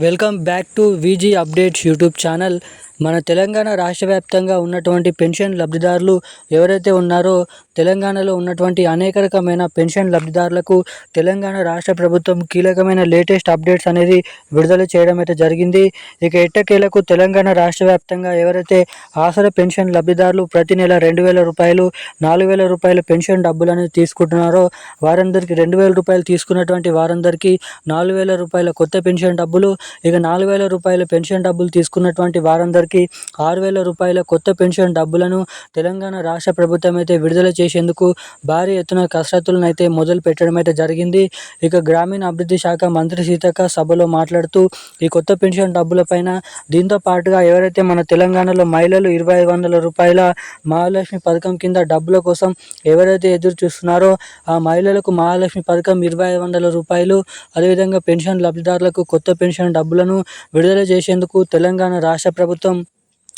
Welcome back to VG updates YouTube channel మన తెలంగాణ రాష్ట్ర వ్యాప్తంగా ఉన్నటువంటి పెన్షన్ లబ్ధిదారులు ఎవరైతే ఉన్నారో తెలంగాణలో ఉన్నటువంటి అనేక రకమైన పెన్షన్ లబ్ధిదారులకు తెలంగాణ రాష్ట్ర ప్రభుత్వం కీలకమైన లేటెస్ట్ అప్డేట్స్ అనేది విడుదల చేయడం అయితే జరిగింది. ఇక ఎట్టకేలకు తెలంగాణ రాష్ట్ర వ్యాప్తంగా ఎవరైతే ఆసర పెన్షన్ లబ్ధిదారులు ప్రతి నెల రెండు వేల రూపాయలు నాలుగు వేల రూపాయల పెన్షన్ డబ్బులు అనేది తీసుకుంటున్నారో వారందరికీ రెండు వేల రూపాయలు తీసుకున్నటువంటి వారందరికీ నాలుగు వేల రూపాయల కొత్త పెన్షన్ డబ్బులు ఇక నాలుగు వేల రూపాయల పెన్షన్ డబ్బులు తీసుకున్నటువంటి వారందరికీ ఆరు వేల రూపాయల కొత్త పెన్షన్ డబ్బులను తెలంగాణ రాష్ట్ర ప్రభుత్వం అయితే విడుదల చేసేందుకు భారీ ఎత్తున కసరత్తులను అయితే మొదలు పెట్టడం అయితే జరిగింది. ఇక గ్రామీణ అభివృద్ధి శాఖ మంత్రి సీతక్క సభలో మాట్లాడుతూ ఈ కొత్త పెన్షన్ డబ్బుల పైన దీంతో పాటుగా ఎవరైతే మన తెలంగాణలో మహిళలు ఇరవై ఐదు వందల రూపాయల మహాలక్ష్మి పథకం కింద డబ్బుల కోసం ఎవరైతే ఎదురు చూస్తున్నారో ఆ మహిళలకు మహాలక్ష్మి పథకం ఇరవై ఐదు వందల రూపాయలు అదేవిధంగా పెన్షన్ లబ్ధిదారులకు కొత్త పెన్షన్ డబ్బులను విడుదల చేసేందుకు తెలంగాణ రాష్ట్ర ప్రభుత్వం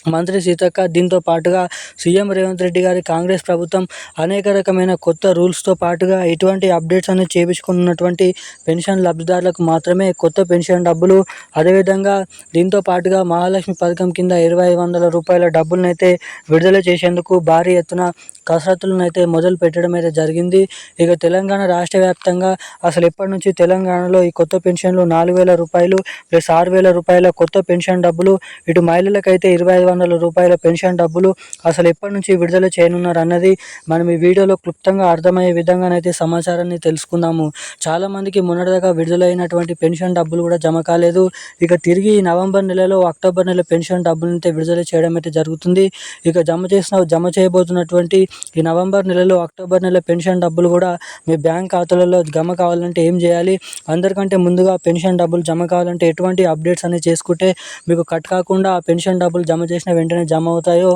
మంత్రి సీతక్క దీంతో పాటుగా సీఎం రేవంత్ రెడ్డి గారి కాంగ్రెస్ ప్రభుత్వం అనేక రకమైన కొత్త రూల్స్తో పాటుగా ఎటువంటి అప్డేట్స్ అనేది చేపించుకున్నటువంటి పెన్షన్ లబ్ధిదారులకు మాత్రమే కొత్త పెన్షన్ డబ్బులు. అదేవిధంగా దీంతో పాటుగా మహాలక్ష్మి పథకం కింద ఇరవై వందల రూపాయల డబ్బులను అయితే విడుదల చేసేందుకు భారీ ఎత్తున కసరత్తులను అయితే మొదలు పెట్టడం అయితే జరిగింది. ఇక తెలంగాణ రాష్ట్ర వ్యాప్తంగా అసలు ఎప్పటి నుంచి తెలంగాణలో ఈ కొత్త పెన్షన్లు నాలుగు వేల రూపాయలు ప్లస్ ఆరు వేల రూపాయల కొత్త పెన్షన్ డబ్బులు ఇటు మహిళలకైతే ఇరవై ఐదు వందల రూపాయల పెన్షన్ డబ్బులు అసలు ఎప్పటి నుంచి విడుదల చేయనున్నారు అన్నది మనం ఈ వీడియోలో క్లుప్తంగా అర్థమయ్యే విధంగానైతే సమాచారాన్ని తెలుసుకుందాము. చాలామందికి మొన్నటిదాకా విడుదలైనటువంటి పెన్షన్ డబ్బులు కూడా జమ కాలేదు. ఇక తిరిగి నవంబర్ నెలలో అక్టోబర్ నెల పెన్షన్ డబ్బులను అయితే విడుదల చేయడం అయితే జరుగుతుంది. ఇక జమ చేసిన జమ చేయబోతున్నటువంటి ఈ నవంబర్ నెలలో అక్టోబర్ నెల పెన్షన్ డబ్బులు కూడా మీ బ్యాంక్ ఖాతాలలో జమ కావాలంటే ఏం చేయాలి? అందరికంటే ముందుగా పెన్షన్ డబ్బులు జమ కావాలంటే ఎటువంటి అప్డేట్స్ అనేవి చేసుకుంటే మీకు కట్ కాకుండా ఆ పెన్షన్ డబ్బులు జమ చేసిన వెంటనే జమ అవుతాయో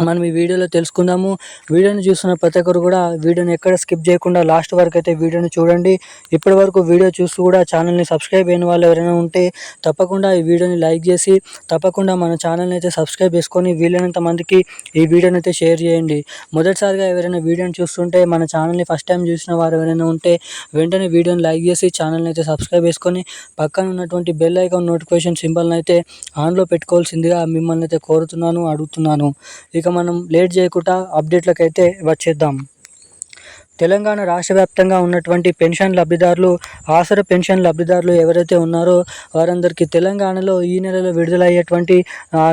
మనం ఈ వీడియోలో తెలుసుకుందాము. వీడియోని చూస్తున్న ప్రతి ఒక్కరు కూడా వీడియోని ఎక్కడ స్కిప్ చేయకుండా లాస్ట్ వరకు అయితే వీడియోని చూడండి. ఇప్పటి వరకు వీడియో చూస్తూ కూడా ఛానల్ని సబ్స్క్రైబ్ అయిన వాళ్ళు ఎవరైనా ఉంటే తప్పకుండా ఈ వీడియోని లైక్ చేసి తప్పకుండా మన ఛానల్ని అయితే సబ్స్క్రైబ్ చేసుకొని వీలైనంత మందికి ఈ వీడియోని అయితే షేర్ చేయండి. మొదటిసారిగా ఎవరైనా వీడియోని చూస్తుంటే మన ఛానల్ని ఫస్ట్ టైం చూసిన వారు ఎవరైనా ఉంటే వెంటనే వీడియోని లైక్ చేసి ఛానల్ని అయితే సబ్స్క్రైబ్ చేసుకొని పక్కన ఉన్నటువంటి బెల్ ఐకాన్ నోటిఫికేషన్ సింబల్ని అయితే ఆన్లో పెట్టుకోవాల్సిందిగా మిమ్మల్ని అయితే కోరుతున్నాను అడుగుతున్నాను. ఇక మనం లేట్ చేయకుండా అప్డేట్లకు అయితే వచ్చేద్దాం. తెలంగాణ రాష్ట్ర వ్యాప్తంగా ఉన్నటువంటి పెన్షన్ లబ్ధిదారులు ఆసర పెన్షన్ లబ్ధిదారులు ఎవరైతే ఉన్నారో వారందరికీ తెలంగాణలో ఈ నెలలో విడుదలయ్యేటువంటి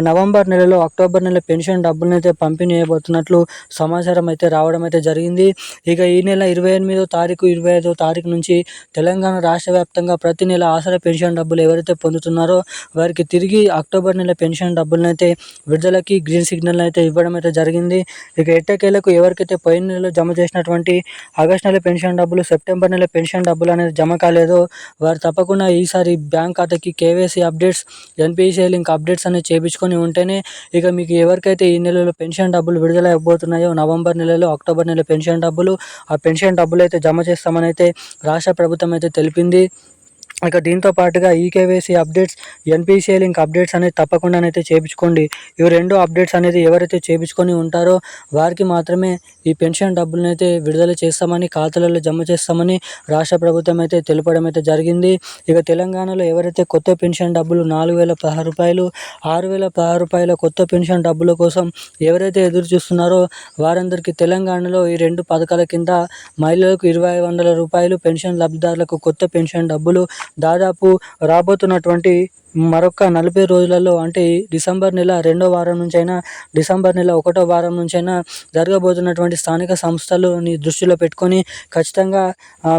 నవంబర్ నెలలో అక్టోబర్ నెల పెన్షన్ డబ్బులను అయితే పంపిణీ చేయబోతున్నట్లు సమాచారం అయితే రావడం అయితే జరిగింది. ఇక ఈ నెల ఇరవై ఎనిమిదో తారీఖు ఇరవై ఐదో తారీఖు నుంచి తెలంగాణ రాష్ట్ర వ్యాప్తంగా ప్రతి నెల ఆసర పెన్షన్ డబ్బులు ఎవరైతే పొందుతున్నారో వారికి తిరిగి అక్టోబర్ నెల పెన్షన్ డబ్బులను అయితే విడుదలకి గ్రీన్ సిగ్నల్ అయితే ఇవ్వడం అయితే జరిగింది. ఇక ఎట్టకేలకు ఎవరికైతే పోయిన నెలలో జమ చేసినటువంటి ఆగస్ట్ నెల పెన్షన్ డబ్బులు సెప్టెంబర్ నెల పెన్షన్ డబ్బులు అనేది జమ కాలేదో. వారు తప్పకుండా ఈసారి బ్యాంక్ ఖాతాకి KYC updates NPCI link updates అనేది చేయించుకొని ఉంటేనే ఇక మీకు ఎవరికైతే ఈ నెలలో పెన్షన్ డబ్బులు విడుదల అయిపోతున్నాయో నవంబర్ నెలలో అక్టోబర్ నెల పెన్షన్ డబ్బులు ఆ పెన్షన్ డబ్బులు అయితే జమ చేస్తామని అయితే రాష్ట్ర ప్రభుత్వం అయితే తెలిపింది. ఇక దీంతో పాటుగా eKYC updates NPCI link updates అనేది తప్పకుండానైతే చేయించుకోండి. ఇవి రెండు అప్డేట్స్ అనేది ఎవరైతే చేయించుకొని ఉంటారో వారికి మాత్రమే ఈ పెన్షన్ డబ్బులను అయితే విడుదల చేస్తామని ఖాతాలలో జమ చేస్తామని రాష్ట్ర ప్రభుత్వం అయితే తెలపడం అయితే జరిగింది. ఇక తెలంగాణలో ఎవరైతే కొత్త పెన్షన్ డబ్బులు నాలుగు వేల పదహారు రూపాయలు ఆరు వేల పదహారు రూపాయల కొత్త పెన్షన్ డబ్బుల కోసం ఎవరైతే ఎదురు చూస్తున్నారో వారందరికీ తెలంగాణలో ఈ రెండు పథకాల కింద మహిళలకు ఇరవై వందల రూపాయలు పెన్షన్ లబ్ధిదారులకు కొత్త పెన్షన్ డబ్బులు దాదాపు రాబోతున్నటువంటి మరొక నలభై రోజులలో అంటే డిసెంబర్ నెల రెండో వారం నుంచైనా డిసెంబర్ నెల ఒకటో వారం నుంచైనా జరగబోతున్నటువంటి స్థానిక సంస్థలని దృష్టిలో పెట్టుకొని ఖచ్చితంగా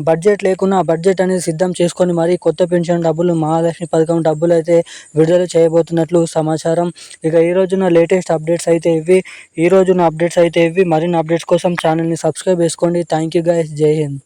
బడ్జెట్ లేకున్నా బడ్జెట్ అనేది సిద్ధం చేసుకొని మరీ కొత్త పెన్షన్ డబ్బులు మహాలక్ష్మి పథకం డబ్బులు అయితే విడుదల చేయబోతున్నట్లు సమాచారం. ఇక ఈ రోజున లేటెస్ట్ అప్డేట్స్ అయితే ఇవి ఈ రోజున అప్డేట్స్ అయితే ఇవి మరిన్ని అప్డేట్స్ కోసం ఛానల్ని సబ్స్క్రైబ్ చేసుకోండి. థ్యాంక్ యూ గాయస్ జై హింద్.